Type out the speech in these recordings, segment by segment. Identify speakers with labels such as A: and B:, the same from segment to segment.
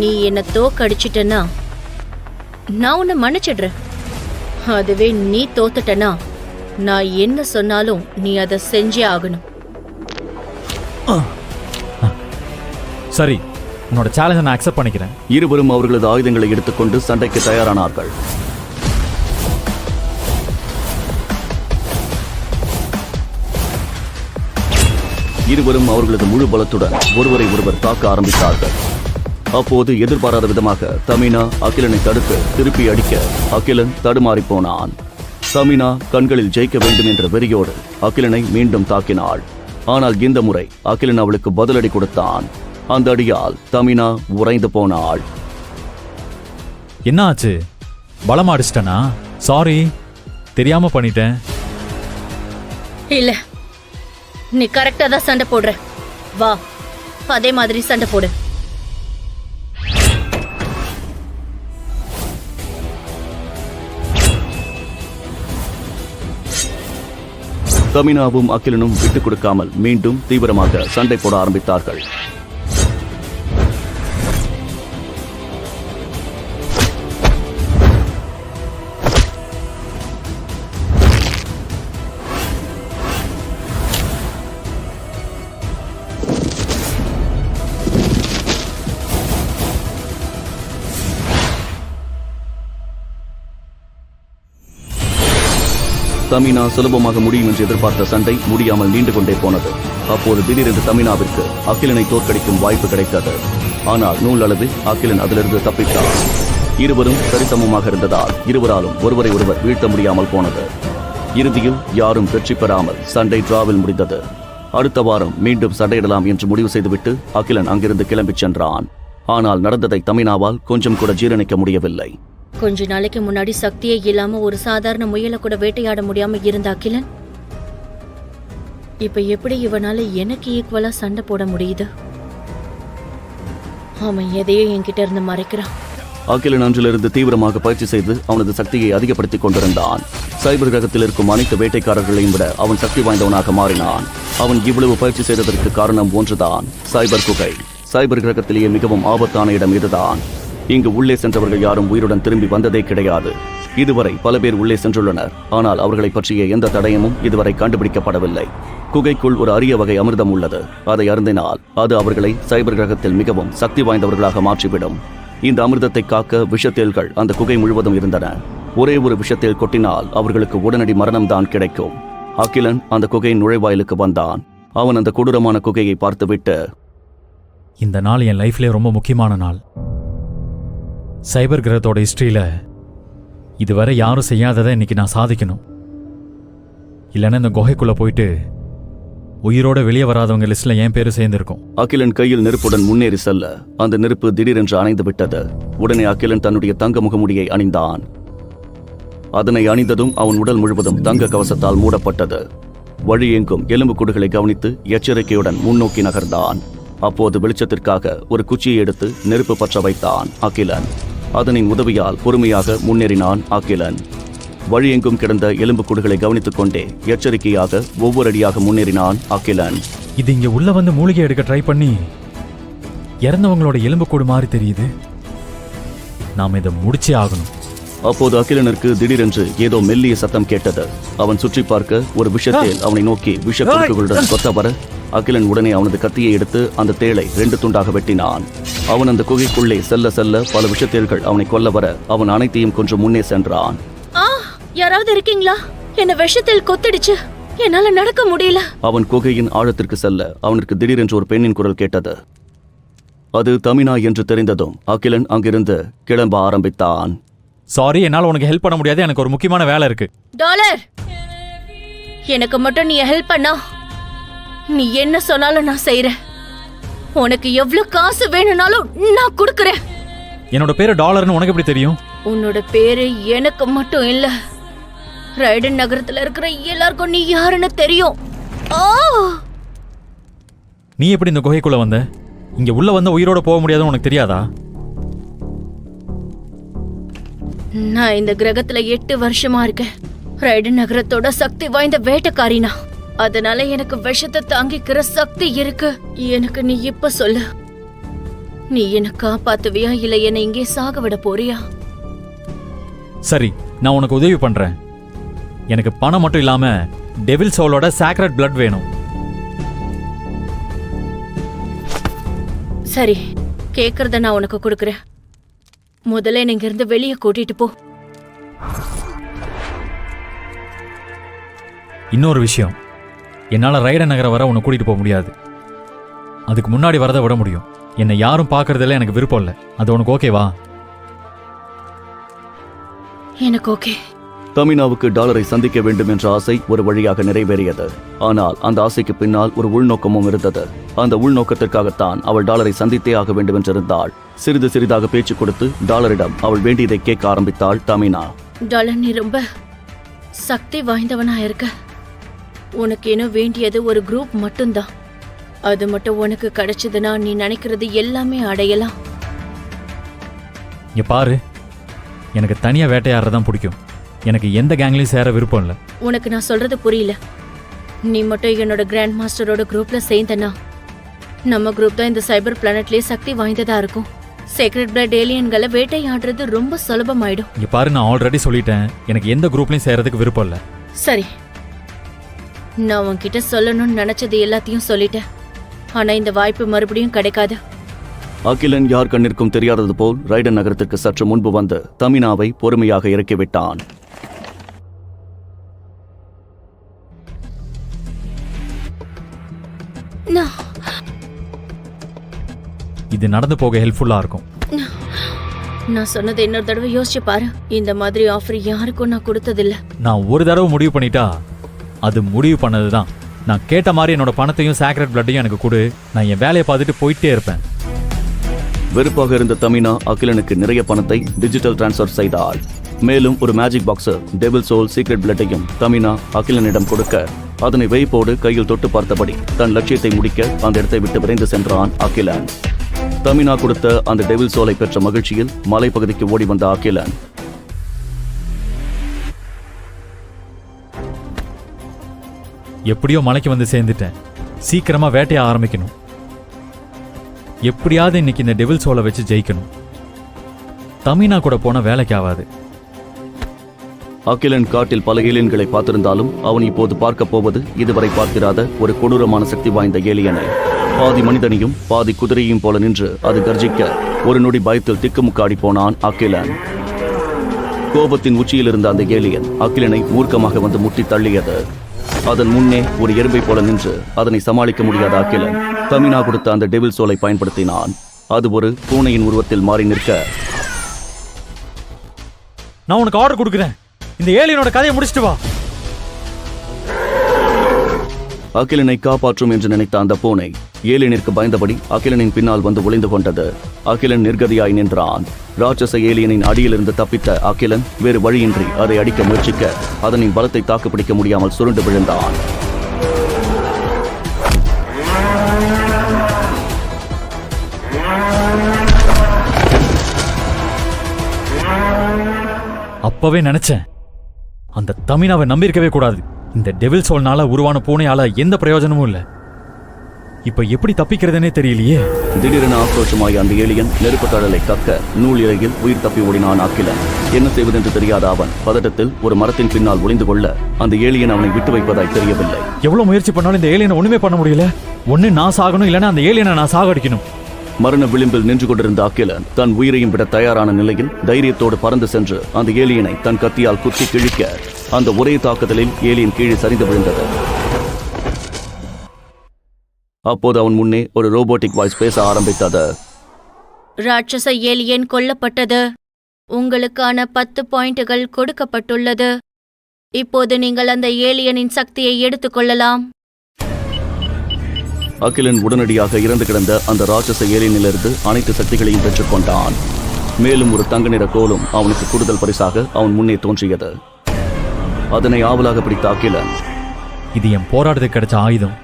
A: நீ என்ன தோக்கடிச்சிட்டனா? நான் உன்னை மன்னிச்சிடுறேன். அதுவே நீ தோத்துட்டனா? நான் என்ன சொன்னாலும் நீ அதை செஞ்சே ஆகணும்.
B: சரி உன்னோட சேலஞ்சை நான் அக்செப்ட் பண்ணிக்கிறேன்.
C: இருவரும் அவர்களது ஆயுதங்களை எடுத்துக்கொண்டு சண்டைக்கு தயாரானார்கள். இருவரும் அவர்களது முழு பலத்துடன் ஒருவரை ஒருவர் தாக்க ஆரம்பித்தார்கள். அப்போது எதிர்பாராத விதமாக தமினா அகிலனை தடுத்து திருப்பி அடிக்க அகிலன் தடுமாறிப் போனான். தமினா கண்களில் ஜெயிக்க வேண்டும் என்ற வெறியோடு அகிலனை மீண்டும் தாக்கினாள். ஆனால் இந்த முறை அகிலன் அவளுக்கு பதிலடி கொடுத்தான். அந்த அடியால் தமினா உறைந்து போனாள்.
B: என்ன ஆச்சு பலமா அடிச்சிட்டனா? சாரி தெரியாம பண்ணிட்டேன்.
A: இல்ல. நீ கரெக்டா தான் சண்டை போடுற. வா. அதே மாதிரி சண்டை போடு.
C: தமினாவும் அகிலனும் விட்டுக் கொடுக்காமல் மீண்டும் தீவிரமாக சண்டை போட ஆரம்பித்தார்கள். தமினா சுலபமாக முடியும் என்று எதிர்பார்த்த சண்டை முடியாமல் நீண்டு கொண்டே போனது. அப்போது திடீரென்று தமினாவிற்கு அகிலனை தோற்கடிக்கும் வாய்ப்பு கிடைத்தது. ஆனால் நூலளவில் அகிலன் அதிலிருந்து தப்பித்தார் இருவரும் சரிசமமாக இருந்ததால் இருவராலும் ஒருவரை ஒருவர் வீழ்த்த முடியாமல் போனது. இறுதியில் யாரும் வெற்றி பெறாமல் சண்டை டிராவில் முடிந்தது. அடுத்த வாரம் மீண்டும் சண்டையிடலாம் என்று முடிவு செய்துவிட்டு அகிலன் அங்கிருந்து கிளம்பிச் சென்றான். ஆனால் நடந்ததை தமினாவால் கொஞ்சம் கூட ஜீரணிக்க முடியவில்லை.
A: கொஞ்ச நாளைக்கு முன்னாடி சக்தியே இல்லாம ஒரு சாதாரண முயலை கூட வேட்டையாட முடியாம இருந்த அகிலன்? இப்ப எப்படி இவனால எனக்கு ஈக்குவலா சண்டை போட முடியுது? அவன் எதையோ என்கிட்ட இருந்து மறைக்கிறான்.
C: அகிலன் அன்றிலிருந்து தீவிரமாக பயிற்சி செய்து அவனது சக்தியை அதிகப்படுத்திக் கொண்டிருந்தான். சைபர் கிரகத்தில் இருக்கும் அனைத்து வேட்டைக்காரர்களையும் விட அவன் சக்தி வாய்ந்தவனாக மாறினான். அவன் இவ்வளவு பயிற்சி செய்ததற்கு காரணம் ஒன்றுதான் சைபர் குகை. சைபர் கிரகத்திலேயே மிகவும் ஆபத்தான இடம் இதுதான். இங்கு உள்ளே சென்றவர்கள் யாரும் உயிருடன் திரும்பி வந்ததே கிடையாது. இதுவரை பல பேர் உள்ளே சென்றுள்ளனர். ஆனால் அவர்களை பற்றிய எந்த தடயமும் இதுவரை கண்டுபிடிக்கப்படவில்லை. குகைக்குள் ஒரு அரிய வகை அமிர்தம் உள்ளது. அதை அருந்தினால் அது அவர்களை சைபர் கிரகத்தில் மிகவும் சக்தி வாய்ந்தவர்களாக மாற்றிவிடும். இந்த அமிர்தத்தை காக்க விஷத்தேல்கள் அந்த குகை முழுவதும் இருந்தன. ஒரே ஒரு விஷத்தேல் கொட்டினால் அவர்களுக்கு உடனடி மரணம்தான் கிடைக்கும். அகிலன் அந்த குகையின் நுழைவாயிலுக்கு வந்தான். அவன் அந்த கொடூரமான குகையை பார்த்துவிட்டு
B: இந்த நாள் என் லைஃப்லேயே ரொம்ப முக்கியமான நாள். சைபர் கிரகத்தோட ஹிஸ்ட்ரியில் இதுவரை யாரும் செய்யாததை இன்னைக்கு நான் சாதிக்கணும். இல்லைன்னா இந்த குகைக்குள்ளே போயிட்டு உயிரோட வெளியே வராதவங்க லிஸ்ட்ல என் பேரு சேர்ந்திருக்கும்.
C: அகிலன் கையில் நெருப்புடன் முன்னேறி செல்ல அந்த நெருப்பு திடீரென்று அணைந்து விட்டது. உடனே அகிலன் தன்னுடைய தங்க முகமுடியை அணிந்தான். அதனை அணிந்ததும் அவன் உடல் முழுவதும் தங்க கவசத்தால் மூடப்பட்டது. வழி எங்கும் எலும்புக்கூடுகளை கவனித்து எச்சரிக்கையுடன் முன்னோக்கி நகர்ந்தான். அப்போது வெளிச்சத்திற்காக ஒரு குச்சியை எடுத்து நெருப்பு பற்ற வைத்தான் அகிலன். அதனின் உதவியால் பொறுமையாக முன்னேறினான் அகிலன். வழியெங்கும் கிடந்த எலும்புக்கூடுகளை கவனித்துக் கொண்டே எச்சரிக்கையாக ஒவ்வொரு அடியாக முன்னேறினான் அகிலன்.
B: இது இங்க உள்ள வந்து மூலிகை எடுக்க ட்ரை பண்ணி இறந்தவங்களோட எலும்புக்கூடு மாதிரி தெரியுது. நாம இதை முடிச்சே ஆகணும்.
C: அப்போது அகிலனுக்கு திடீரென்று ஏதோ மெல்லிய சத்தம் கேட்டது. அவன் சுற்றி பார்க்க ஒரு விஷத்தேல் அவனை நோக்கி விஷ கொத்த வர அகிலன் உடனே அவனது கத்தியை எடுத்து அந்த தேளை ரெண்டு துண்டாக வெட்டினான். அவன் அந்த குகைக்குள்ளே செல்ல செல்ல பல விஷத்தேல்கள் அவனை கொல்ல வர அவன் அனைத்தையும் கொஞ்சம் முன்னே சென்றான்.
A: ஆ யாராவது இருக்கீங்களா? என்ன விஷத்தில் கொத்திடுச்சு. என்னால நடக்க முடியல.
C: அவன் குகையின் ஆழத்திற்கு செல்ல அவனுக்கு திடீரென்று ஒரு பெண்ணின் குரல் கேட்டது. அது தமினா என்று தெரிந்ததும் அகிலன் அங்கிருந்து கிளம்ப ஆரம்பித்தான்.
B: சாரி என்னால உனக்கு ஹெல்ப் பண்ண முடியாது. எனக்கு ஒரு முக்கியமான வேலை இருக்கு.
A: டாலர் எனக்கு மட்டும் நீ ஹெல்ப் பண்ணா. நீ என்ன சொன்னாலும் நான் செய்யறேன் உனக்கு எவ்வளவு காசு வேணும்னாலும் நான் கொடுக்கறேன்.
B: என்னோட பேரு டாலர்னு உனக்கு எப்படி தெரியும்?
A: உன்னோட பேரு எனக்கு மட்டும் இல்ல. ரைடன் நகரத்துல இருக்கிற எல்லாருக்கும் நீ யாருன்னு தெரியும். ஆ!
B: நீ எப்படி இந்த குகைக்குள்ள வந்த? இங்க உள்ள வந்த உயிரோட போக முடியாதுன்னு உனக்கு தெரியாதா?
A: நான் இந்த கிரகத்துல எட்டு வருஷமா இருக்கேன். ரைடன் நகரத்தோட சக்தி வாய்ந்த வேட்டைக்காரினா. அதனால எனக்கு விஷத்தை தாங்கிக்கிற சக்தி இருக்கு. எனக்கு நீ இப்ப சொல்லு. நீ என்ன காப்பாத்துவியா இல்ல என்னை இங்கே சாக விட போறியா?
B: சரி நான் உனக்கு உதவி பண்றேன். எனக்கு பணம் மட்டும் இல்லாம டெவில் சோலோட சாக்ரட் blood வேணும்.
A: சரி கேக்குறத நான் உனக்கு கொடுக்கறேன். முதல்ல என்னை இங்கிருந்து வெளியே கூட்டிட்டு போ.
B: இன்னொரு விஷயம். என்னால ரைட நகரம் வர உன்னை கூட்டிட்டு போக முடியாது. அதுக்கு முன்னாடி வரதை விட முடியும். என்னை யாரும் பார்க்கறதுல எனக்கு விருப்பம் இல்லை. அது உனக்கு ஓகேவா
A: எனக்கு ஓகே
C: தமினாவுக்கு டாலரை சந்திக்க வேண்டும் என்ற ஆசை ஒரு வழியாக நிறைவேறியது. ஆனால் அந்த ஆசைக்கு பின்னால் ஒரு உள்நோக்கமும் இருந்தது. அந்த உள்நோக்கத்திற்காகத்தான் அவள் டாலரை சந்தித்தே ஆக வேண்டும் என்றிருந்தாள். சிறிது சிறிதாக பேச்சு கொடுத்து டாலரிடம் அவள் வேண்டியதை கேட்க ஆரம்பித்தாள் தமினா.
A: டாலர் நீ ரொம்ப சக்தி வாய்ந்தவனா இருக்க உனக்கு இன்னும் வேண்டியது ஒரு குரூப் மட்டும்தான். அது மட்டும் உனக்கு கிடைச்சதுன்னா நீ நினைக்கிறது எல்லாமே அடையலாம்.
B: இங்க பாரு. எனக்கு தனியா வேட்டையாடுறது தான் பிடிக்கும். எனக்கு எந்த கேங்லையும் சேர விருப்பம் இல்லை.
A: உனக்கு நான் சொல்றது புரியல. நீ மட்டும் என்னோட கிராண்ட் மாஸ்டரோட குரூப்ல சேர்ந்தனா நம்ம குரூப் தான் இந்த சைபர் பிளானட்லயே சக்தி வாய்ந்ததா இருக்கும். சீக்ரெட் பிளட் ஏலியன்களை வேட்டையாடுறது ரொம்ப சுலபமாயிடும்.
B: இங்க பாரு நான் ஆல்ரெடி சொல்லிட்டேன். எனக்கு எந்த குரூப்லையும் சேரதுக்கு விருப்பம் இல்லை.
A: சரி நான் உன்கிட்ட சொல்லணும்னு நினைச்சது எல்லாத்தையும் சொல்லிட்டேன். ஆனா இந்த வாய்ப்பு மறுபடியும் கிடைக்காது.
C: அகிலன் யார் கண்ணிற்கும் தெரியாதது போல் ரைடன் நகரத்திற்கு சற்று முன்பு வந்து தமினாவை பொறுமையாக இறக்கிவிட்டான்
B: இது நடந்து போக ஹெல்ப்ஃபுல்லா இருக்கும்.
A: நான் சொன்னதை இன்னொரு தடவை யோசிச்சு பாரு. இந்த மாதிரி ஆஃபர் யாருக்கும் நான் கொடுத்ததில்ல.
B: நான் ஒரு தடவை முடிவு பண்ணிட்டா அது முடிவு பண்ணது தான் நான் கேட்ட மாதிரி என்னோட பணத்தையும் சாக்ரெட் பிளட்டையும் எனக்கு கொடு. நான் என் வேலையை பார்த்துட்டு போயிட்டே இருப்பேன்.
C: வெறுப்பாக இருந்த தமினா அகிலனுக்கு நிறைய பணத்தை டிஜிட்டல் டிரான்ஸ்ஃபர் செய்தாள். மேலும் ஒரு magic boxer devil soul secret பிளட்டையும் தமினா அகிலனிடம் கொடுக்க அதனை வைப்போடு கையில் தொட்டு பார்த்தபடி தன் லட்சியத்தை முடிக்க அந்த இடத்தை விட்டு விரைந்து சென்றான் அகிலன். தமினா கொடுத்த அந்த டெவில் சோலை பெற்ற மகிழ்ச்சியில் மலைப்பகுதிக்கு ஓடி வந்த அகிலன்.
B: எப்படியோ மலைக்கு வந்து சேர்ந்துட்டேன். சீக்கிரமா வேட்டைய ஆரம்பிக்கணும். எப்படியாவது இன்னைக்கு இந்த டெவில் சோலை வச்சு ஜெயிக்கணும். தமினா கூட போன வேலைக்கு ஆகாது.
C: அகிலன் காட்டில் பல ஏலியன்களை பார்த்திருந்தாலும் அவன் இப்போது பார்க்க போவது இதுவரை பார்த்திராத ஒரு கொடூரமான சக்தி வாய்ந்த ஏலியனை. பாதி மனிதனையும் பாதி குதிரையும் போல நின்று அது கர்ஜிக்க ஒரு நொடி பயத்தில் திக்குமுக்காடி போனான் அகிலன். கோபத்தின் உச்சியில் இருந்த அந்த ஏலியன் அகிலனை மூர்க்கமாக வந்து முட்டி தள்ளியது. அதன் முன்னே ஒரு எறும்பை போல நின்று அதனை சமாளிக்க முடியாத அகிலன் தமினா கொடுத்த அந்த டெவில் சோலை பயன்படுத்தினான். அது ஒரு பூனையின் உருவத்தில் மாறி நிற்க.
B: நான் உனக்கு ஆர்டர் கொடுக்குறேன். இந்த ஏலியனோட கதையை முடிச்சிட்டு வா.
C: அகிலனை காப்பாற்றும் என்று நினைத்த அந்த பூனை ஏலியனிற்கு பயந்தபடி அகிலனின் பின்னால் வந்து ஒளிந்து கொண்டது. அகிலன் நிர்கதியாய் நின்றான். ராட்சச ஏலியனின் அடியிலிருந்து தப்பித்த அகிலன் வேறு வழியின்றி அதை அடிக்க முயற்சிக்க அதனின் பலத்தை தாக்குப்பிடிக்க முடியாமல் சுருண்டு விழுந்தான்.
B: அப்பவே நினைச்சேன். அந்த தமிழாவை நம்பியிருக்கவே கூடாது. இந்த டெவில் சோல்னால உருவான பூனையால எந்த பிரயோஜனமும் இல்லை. இப்ப எப்படி தப்பிக்கிறதுனே தெரியலையே.
C: திடீரென ஆக்ரோஷமாய் அந்த ஏலியன் நெருப்பு தழலை கக்க நூல் இலையில் உயிர் தப்பி ஓடினான் அகிலன் என்ன செய்வதென்று தெரியாத அவன் பதட்டத்தில் ஒரு மரத்தின் பின்னால் ஒளிந்து கொள்ள அந்த ஏலியன் அவனை விட்டு வைப்பதாய் தெரியவில்லை.
B: எவ்வளவு முயற்சி பண்ணாலும் இந்த ஏலியனை ஒண்ணுமே பண்ண முடியல. ஒண்ணு நான் சாகணும் இல்லைன்னா அந்த ஏலியனை நான் சாகடிக்கணும்.
C: மரண விளிம்பில் நின்று கொண்டிருந்த அகிலன் தன் உயிரையும் விட தயாரான நிலையில் தைரியத்தோடு பறந்து சென்று அந்த ஏலியனை தன் கத்தியால் குத்தி கிழிக்க அந்த ஒரே தாக்குதலில் ஏலியன் கீழே சரிந்து விழுந்தது. அப்போது அவன் முன்னே ஒரு ரோபோட்டிக் வாய்ஸ் பேச ஆரம்பித்தது.
A: ராட்சச ஏலியன் கொல்லப்பட்டது. உங்களுக்கான பத்து பாயிண்டுகள் கொடுக்கப்பட்டுள்ளது. இப்போது நீங்கள் அந்த ஏலியனின் சக்தியை எடுத்துக்கொள்ளலாம்
C: அகிலன் உடனடியாக இறந்து கிடந்த அந்த ராட்சச ஏலியனிலிருந்து அனைத்து சக்திகளையும் பெற்றுக்கொண்டான் மேலும் ஒரு தங்க நிற கோலும் அவனுக்கு கூடுதல் பரிசாக அவன் முன்னே தோன்றியது. அதனை ஆவலாக பிடித்த அகிலன்
B: இது என் போராட்டத்துக்கு கிடைச்ச ஆயுதம்.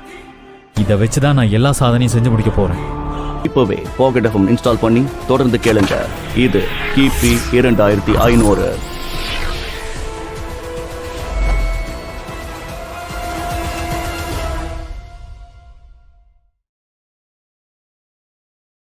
B: இதை வச்சு தான் நான் எல்லா சாதனையும் செஞ்சு முடிக்க போறேன்.
C: இப்போவே பாக்கெட் எஃப்எம் இன்ஸ்டால் பண்ணி தொடர்ந்து கேளுங்க. இது கிபி இரண்டாயிரத்தி ஐநூறு.